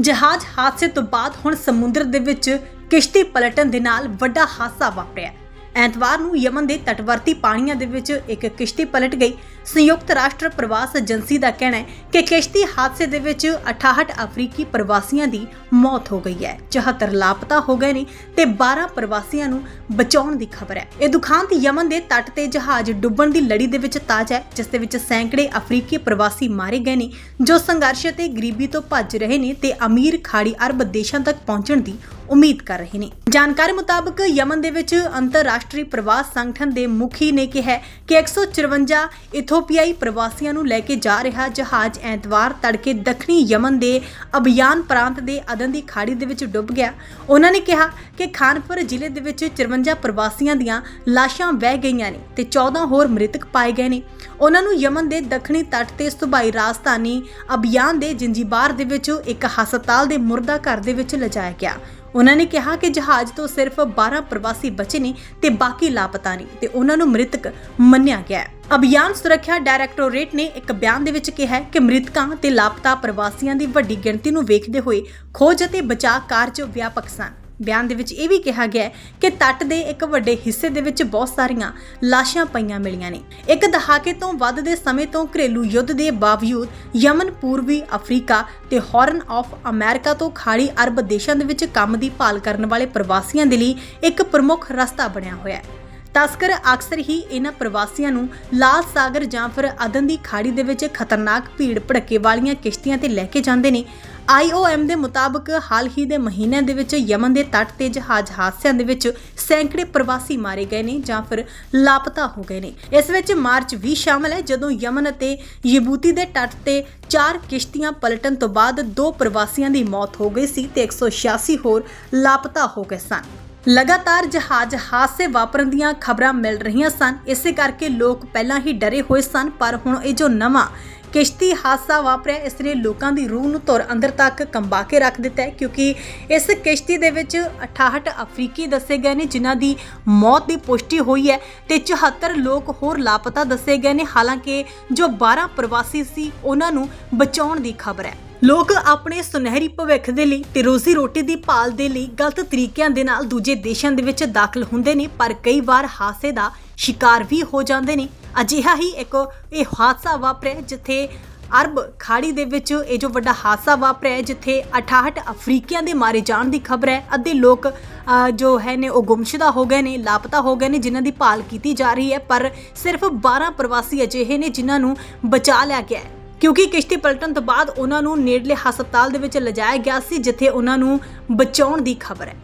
ਜਹਾਜ਼ ਹਾਦਸੇ ਤੋਂ ਬਾਅਦ ਹੁਣ ਸਮੁੰਦਰ ਦੇ ਵਿੱਚ ਕਿਸ਼ਤੀ ਪਲਟਣ ਦੇ ਨਾਲ ਵੱਡਾ ਹਾਦਸਾ ਵਾਪਰਿਆ। ਐਤਵਾਰ ਨੂੰ ਯਮਨ ਦੇ ਤਟਵਰਤੀ ਪਾਣੀਆਂ ਦੇ ਵਿੱਚ ਇੱਕ ਕਿਸ਼ਤੀ ਪਲਟ ਗਈ। ਸੰਯੁਕਤ ਰਾਸ਼ਟਰ ਪ੍ਰਵਾਸ ਏਜੰਸੀ ਦਾ ਕਹਿਣਾ ਹੈ ਕਿ ਕਿਸ਼ਤੀ ਹਾਦਸੇ ਦੇ ਵਿੱਚ 68 ਅਫਰੀਕੀ ਪ੍ਰਵਾਸੀਆਂ ਦੀ ਮੌਤ ਹੋ ਗਈ ਹੈ। 74 ਲਾਪਤਾ ਹੋ ਗਏ ਨੇ ਤੇ 12 ਪ੍ਰਵਾਸੀਆਂ ਨੂੰ ਬਚਾਉਣ ਦੀ ਖਬਰ ਹੈ। ਇਹ ਦੁਖਾਂਤ ਯਮਨ ਦੇ ਤੱਟ ਤੇ ਜਹਾਜ਼ ਡੁੱਬਣ ਦੀ ਲੜੀ ਦੇ ਵਿੱਚ ਤਾਜ ਹੈ, ਜਿਸ ਦੇ ਵਿੱਚ ਸੈਂਕੜੇ ਅਫਰੀਕੀ ਪ੍ਰਵਾਸੀ ਮਾਰੇ ਗਏ ਨੇ, ਜੋ ਸੰਘਰਸ਼ ਤੇ ਗਰੀਬੀ ਤੋਂ ਭੱਜ ਰਹੇ ਨੇ ਤੇ ਅਮੀਰ ਖਾੜੀ ਅਰਬ ਦੇਸ਼ਾਂ ਤੱਕ ਪਹੁੰਚਣ ਦੀ ਉਮੀਦ ਕਰ ਰਹੇ ਨੇ। ਜਾਣਕਾਰੀ ਮੁਤਾਬਕ ਯਮਨ ਦੇ ਵਿੱਚ ਅੰਤਰਰਾਸ਼ਟਰੀ ਪ੍ਰਵਾਸ ਸੰਗਠਨ ਦੇ ਮੁਖੀ ਨੇ ਕਿਹਾ ਹੈ ਕਿ 154 ਇਥੋਪੀਆਈ ਪ੍ਰਵਾਸੀਆਂ ਨੂੰ ਲੈ ਕੇ ਜਾ ਰਿਹਾ ਜਹਾਜ਼ ਐਤਵਾਰ ਤੜਕੇ ਦੱਖਣੀ ਯਮਨ ਦੇ ਅਭਿਆਨ ਪ੍ਰਾਂਤ ਦੇ ਅਦਨ ਦੀ ਖਾੜੀ ਦੇ ਵਿੱਚ ਡੁੱਬ ਗਿਆ। ਉਹਨਾਂ ਨੇ ਕਿਹਾ ਕਿ ਖਾਨਪੁਰ ਜ਼ਿਲ੍ਹੇ ਦੇ ਵਿੱਚ 54 ਪ੍ਰਵਾਸੀਆਂ ਦੀਆਂ ਲਾਸ਼ਾਂ ਵਹਿ ਗਈਆਂ ਨੇ ਤੇ 14 ਹੋਰ ਮ੍ਰਿਤਕ ਪਾਏ ਗਏ ਨੇ। ਉਹਨਾਂ ਨੂੰ ਯਮਨ ਦੇ ਦੱਖਣੀ ਤੱਟ ਤੇ ਸੂਬਾਈ ਰਾਜਧਾਨੀ ਅਭਿਆਨ ਦੇ ਜਿੰਜੀਬਾਰ ਦੇ ਵਿੱਚ ਇੱਕ ਹਸਪਤਾਲ ਦੇ ਮੁਰਦਾ ਘਰ ਦੇ ਵਿੱਚ ਲਿਜਾਇਆ ਗਿਆ। ਉਹਨਾਂ ਨੇ ਕਿਹਾ ਕਿ ਜਹਾਜ਼ ਤੋਂ ਸਿਰਫ 12 ਪ੍ਰਵਾਸੀ ਬਚੇ ਨੇ ਤੇ ਬਾਕੀ ਲਾਪਤਾ ਨੇ ਤੇ ਉਹਨਾਂ ਨੂੰ ਮ੍ਰਿਤਕ ਮੰਨਿਆ ਗਿਆ ਹੈ। ਅਭਿਆਨ ਸੁਰੱਖਿਆ ਡਾਇਰੈਕਟੋਰੇਟ ਨੇ ਇੱਕ ਬਿਆਨ ਦੇ ਵਿੱਚ ਕਿਹਾ ਕਿ ਮ੍ਰਿਤਕਾਂ ਤੇ ਲਾਪਤਾ ਪ੍ਰਵਾਸੀਆਂ ਦੀ ਵੱਡੀ ਗਿਣਤੀ ਨੂੰ ਵੇਖਦੇ ਹੋਏ ਖੋਜ ਅਤੇ ਬਚਾਅ ਕਾਰਜ ਵਿਆਪਕ ਸਨ। ਬਿਆਨ ਦੇ ਵਿੱਚ ਇਹ ਵੀ ਕਿਹਾ ਗਿਆ ਹੈ ਕਿ ਤੱਟ ਦੇ ਇੱਕ ਵੱਡੇ ਹਿੱਸੇ ਦੇ ਵਿੱਚ ਬਹੁਤ ਸਾਰੀਆਂ ਲਾਸ਼ਾਂ ਪਈਆਂ ਮਿਲੀਆਂ ਨੇ। ਇੱਕ ਦਹਾਕੇ ਤੋਂ ਵੱਧ ਦੇ ਸਮੇਂ ਤੋਂ ਘਰੇਲੂ ਯੁੱਧ ਦੇ ਬਾਵਜੂਦ ਯਮਨ ਪੂਰਬੀ ਅਫਰੀਕਾ ਤੇ ਹਾਰਨ ਆਫ ਅਮਰੀਕਾ ਤੋਂ ਖਾੜੀ ਅਰਬ ਦੇਸ਼ਾਂ ਦੇ ਵਿੱਚ ਕੰਮ ਦੀ ਭਾਲ ਕਰਨ ਵਾਲੇ ਪ੍ਰਵਾਸੀਆਂ ਦੇ ਲਈ ਇੱਕ ਪ੍ਰਮੁੱਖ ਰਸਤਾ ਬਣਿਆ ਹੋਇਆ ਹੈ। ਤਸਕਰ ਅਕਸਰ ਹੀ ਇਹਨਾਂ ਪ੍ਰਵਾਸੀਆਂ ਨੂੰ ਲਾਲ ਸਾਗਰ ਜਾਂ ਫਿਰ ਅਦਨ ਦੀ ਖਾੜੀ ਦੇ ਵਿੱਚ ਖਤਰਨਾਕ ਭੀੜ ਭੜੱਕੇ ਵਾਲੀਆਂ ਕਿਸ਼ਤੀਆਂ ਤੇ ਲੈ ਕੇ ਜਾਂਦੇ ਨੇ। IOM ਦੇ ਮੁਤਾਬਕ ਹਾਲ ਹੀ ਦੇ ਮਹੀਨਿਆਂ ਦੇ ਵਿੱਚ ਯਮਨ ਦੇ ਤੱਟ ਤੇ ਜਹਾਜ਼ ਹਾਦਸਿਆਂ ਦੇ ਵਿੱਚ ਸੈਂਕੜੇ ਪ੍ਰਵਾਸੀ ਮਾਰੇ ਗਏ ਨੇ ਜਾਂ ਫਿਰ ਲਾਪਤਾ ਹੋ ਗਏ ਨੇ। ਇਸ ਵਿੱਚ ਮਾਰਚ ਵੀ ਸ਼ਾਮਲ ਹੈ, ਜਦੋਂ ਯਮਨ ਅਤੇ ਯਬੂਤੀ ਦੇ ਤੱਟ ਤੇ ਚਾਰ ਕਿਸ਼ਤੀਆਂ ਪਲਟਣ ਤੋਂ ਬਾਅਦ ਦੋ ਪ੍ਰਵਾਸੀਆਂ ਦੀ ਮੌਤ ਹੋ ਗਈ ਸੀ ਤੇ 186 ਹੋਰ ਲਾਪਤਾ ਹੋ ਗਏ ਸਨ। ਲਗਾਤਾਰ ਜਹਾਜ਼ ਹਾਦਸੇ ਵਾਪਰਨ ਦੀਆਂ ਖਬਰਾਂ ਮਿਲ ਰਹੀਆਂ ਸਨ। ਇਸੇ ਕਰਕੇ ਲੋਕ ਪਹਿਲਾਂ ਹੀ ਡਰੇ ਹੋਏ ਸਨ, ਪਰ ਹੁਣ ਇਹ ਜੋ ਨਵਾਂ ਕਿਸ਼ਤੀ ਹਾਦਸਾ ਵਾਪਰਿਆ, ਇਸ ਨੇ ਲੋਕਾਂ ਦੀ ਰੂਹ ਨੂੰ ਧੁਰ ਅੰਦਰ ਤੱਕ ਕੰਬਾ ਕੇ ਰੱਖ ਦਿੱਤਾ ਹੈ, ਕਿਉਂਕਿ ਇਸ ਕਿਸ਼ਤੀ ਦੇ ਵਿੱਚ 68 ਅਫਰੀਕੀ ਦੱਸੇ ਗਏ ਨੇ, ਜਿਨ੍ਹਾਂ ਦੀ ਮੌਤ ਦੀ ਪੁਸ਼ਟੀ ਹੋਈ ਹੈ ਤੇ 74 ਲੋਕ ਹੋਰ ਲਾਪਤਾ ਦੱਸੇ ਗਏ ਨੇ। ਹਾਲਾਂਕਿ ਜੋ 12 ਪ੍ਰਵਾਸੀ ਸੀ, ਉਹਨਾਂ ਨੂੰ ਬਚਾਉਣ ਦੀ ਖਬਰ ਹੈ। ਲੋਕ ਆਪਣੇ ਸੁਨਹਿਰੀ ਭਵਿੱਖ ਦੇ ਲਈ ਤੇ ਰੋਜ਼ੀ ਰੋਟੀ ਦੀ ਭਾਲ ਦੇ ਲਈ ਗਲਤ ਤਰੀਕਿਆਂ ਦੇ ਨਾਲ ਦੂਜੇ ਦੇਸ਼ਾਂ ਦੇ ਵਿੱਚ ਦਾਖਲ ਹੁੰਦੇ ਨੇ, ਪਰ ਕਈ ਵਾਰ ਹਾਦਸੇ ਦਾ ਸ਼ਿਕਾਰ ਵੀ ਹੋ ਜਾਂਦੇ ਨੇ। ਅਜਿਹਾ ਹੀ ਇੱਕ ਇਹ ਹਾਦਸਾ ਵਾਪਰਿਆ ਜਿੱਥੇ ਅਰਬ ਖਾੜੀ ਦੇ ਵਿੱਚ ਇਹ ਜੋ ਵੱਡਾ ਹਾਦਸਾ ਵਾਪਰਿਆ ਜਿੱਥੇ 68 ਅਫਰੀਕੀਆਂ ਦੇ ਮਾਰੇ ਜਾਣ ਦੀ ਖਬਰ ਹੈ। ਅੱਧੇ ਲੋਕ ਜੋ ਹੈ ਨੇ, ਉਹ ਗੁੰਮਸ਼ੁਦਾ ਹੋ ਗਏ ਨੇ, ਲਾਪਤਾ ਹੋ ਗਏ ਨੇ, ਜਿਨ੍ਹਾਂ ਦੀ ਭਾਲ ਕੀਤੀ ਜਾ ਰਹੀ ਹੈ। ਪਰ ਸਿਰਫ 12 ਪ੍ਰਵਾਸੀ ਅਜਿਹੇ ਨੇ ਜਿਨ੍ਹਾਂ ਨੂੰ ਬਚਾ ਲਿਆ ਗਿਆ ਹੈ। ਕਿਉਂਕਿ ਕਿਸ਼ਤੀ ਪਲਟਣ ਤੋਂ ਬਾਅਦ ਉਹਨਾਂ ਨੂੰ ਨੇੜਲੇ ਹਸਪਤਾਲ ਦੇ ਵਿੱਚ ਲਿਜਾਇਆ ਗਿਆ ਸੀ, ਜਿੱਥੇ ਉਹਨਾਂ ਨੂੰ ਬਚਾਉਣ ਦੀ ਖਬਰ ਹੈ।